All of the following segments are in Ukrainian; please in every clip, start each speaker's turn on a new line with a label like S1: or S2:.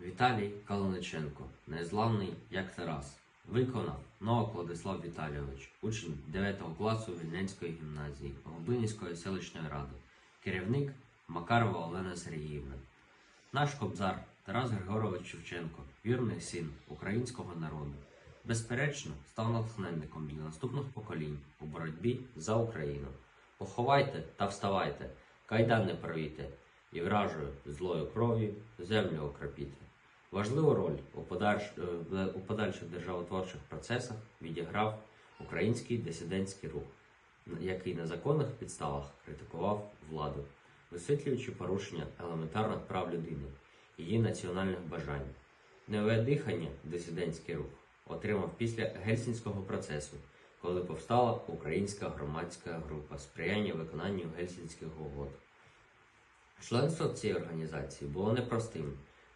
S1: Віталій Калиниченко, незламний як Тарас, виконав Новак Владислав Віталійович, учень 9 класу Вільненської гімназії Губинівської селищної ради, керівник Макарова Олена Сергіївна. Наш кобзар Тарас Григорович Шевченко, вірний син українського народу, безперечно став натхненником для наступних поколінь у боротьбі за Україну. Поховайте та вставайте, кайдан не порвіте, і вражою злою кров'ю землю окропіти. Важливу роль у, подальш... е, у подальших державотворчих процесах відіграв український дисидентський рух, який на законних підставах критикував владу, висвітлюючи порушення елементарних прав людини, її національних бажань. Нове дихання дисидентський рух отримав після Гельсінського процесу, коли повстала українська громадська група сприяння виконанню Гельсінських угод. Членство цій організації було непростим,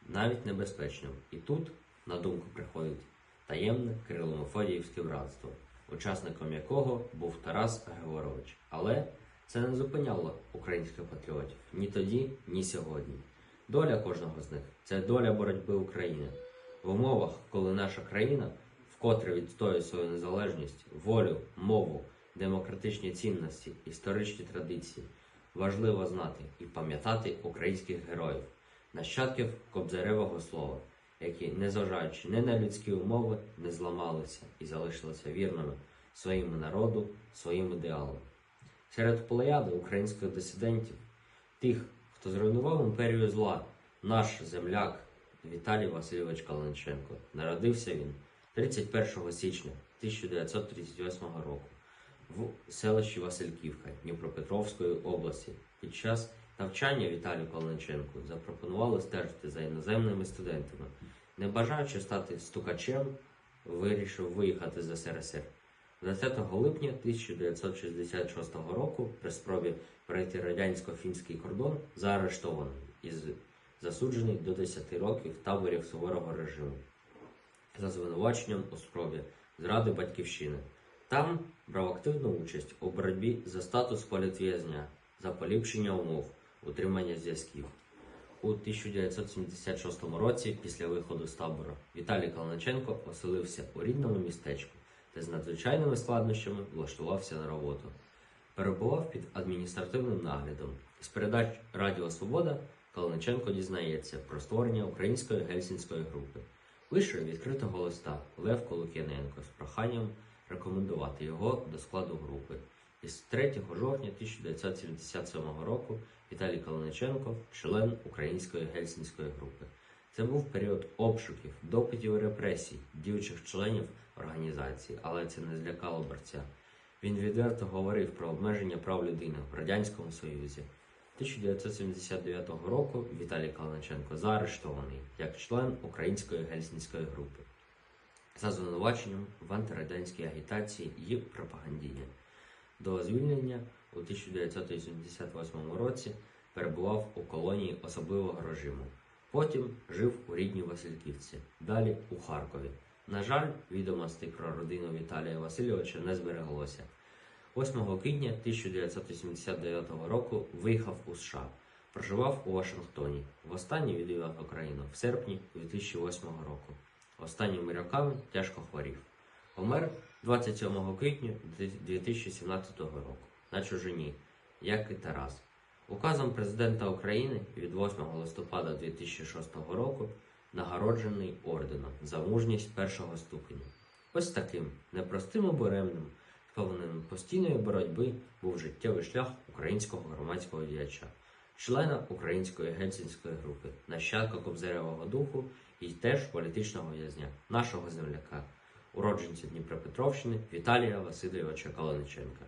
S1: навіть небезпечним. І тут, на думку приходить таємне Кирило-Мефодіївське братство, учасником якого був Тарас Григорович. Але це не зупиняло українських патріотів ні тоді, ні сьогодні. Доля кожного з них це доля боротьби України. В умовах, коли наша країна вкотре відстоює свою незалежність, волю, мову, демократичні цінності, історичні традиції, важливо знати і пам'ятати українських героїв, нащадків Кобзаревого слова, які, незважаючи не на людські умови, не зламалися і залишилися вірними своєму народу, своїм ідеалам. Серед плеяди українських дисидентів, тих, хто зруйнував імперію зла, наш земляк Віталій Васильович Калиниченко. Народився він 31 січня 1938 року в селищі Васильківка Дніпропетровської області. Під час навчання Віталію Калиниченку запропонували стежити за іноземними студентами. Не бажаючи стати стукачем, вирішив виїхати з СРСР. 20 липня 1966 року при спробі перейти радянсько-фінський кордон заарештований і засуджений до 10 років в таборі суворого режиму за звинуваченням у спробі зради батьківщини. Там брав активну участь у боротьбі за статус політв'язня, за поліпшення умов, утримання зв'язків. У 1976 році, після виходу з табору, Віталій Калначенко оселився у рідному містечку, де з надзвичайними складнощами влаштувався на роботу. Перебував під адміністративним наглядом. З передач Радіо Свобода Калниченко дізнається про створення української гельсінської групи. Пише відкритого листа Лев Колук'яненко з проханням рекомендувати його до складу групи. Із 3 жовтня 1977 року Віталій Калиниченко член Української гельсінської групи. Це був період обшуків, допитів і репресій діючих членів організації, але це не злякало борця. Він відверто говорив про обмеження прав людини в Радянському Союзі. 1979 року Віталій Калиниченко заарештований як член Української гельсінської групи за звинуваченням в антирадянській агітації і пропагандінні. До звільнення у 1988 році перебував у колонії особливого режиму. Потім жив у рідній Васильківці, далі у Харкові. На жаль, відомостей про родину Віталія Васильовича не збереглося. 8 квітня 1989 року виїхав у США, проживав у Вашингтоні. Востаннє відвідав Україну в серпні 2008 року. Останніми роками тяжко хворів. Помер 27 квітня 2017 року на чужині, як і Тарас. Указом президента України від 8 листопада 2006 року нагороджений орденом за мужність першого ступеня. Ось таким непростим і буремним, сповненим постійної боротьби був життєвий шлях українського громадського діяча, члена української гельсінської групи, нащадка Кобзаревого духу і теж політичного в'язня, нашого земляка, уродженця Дніпропетровщини Віталія Васильовича Калиниченка.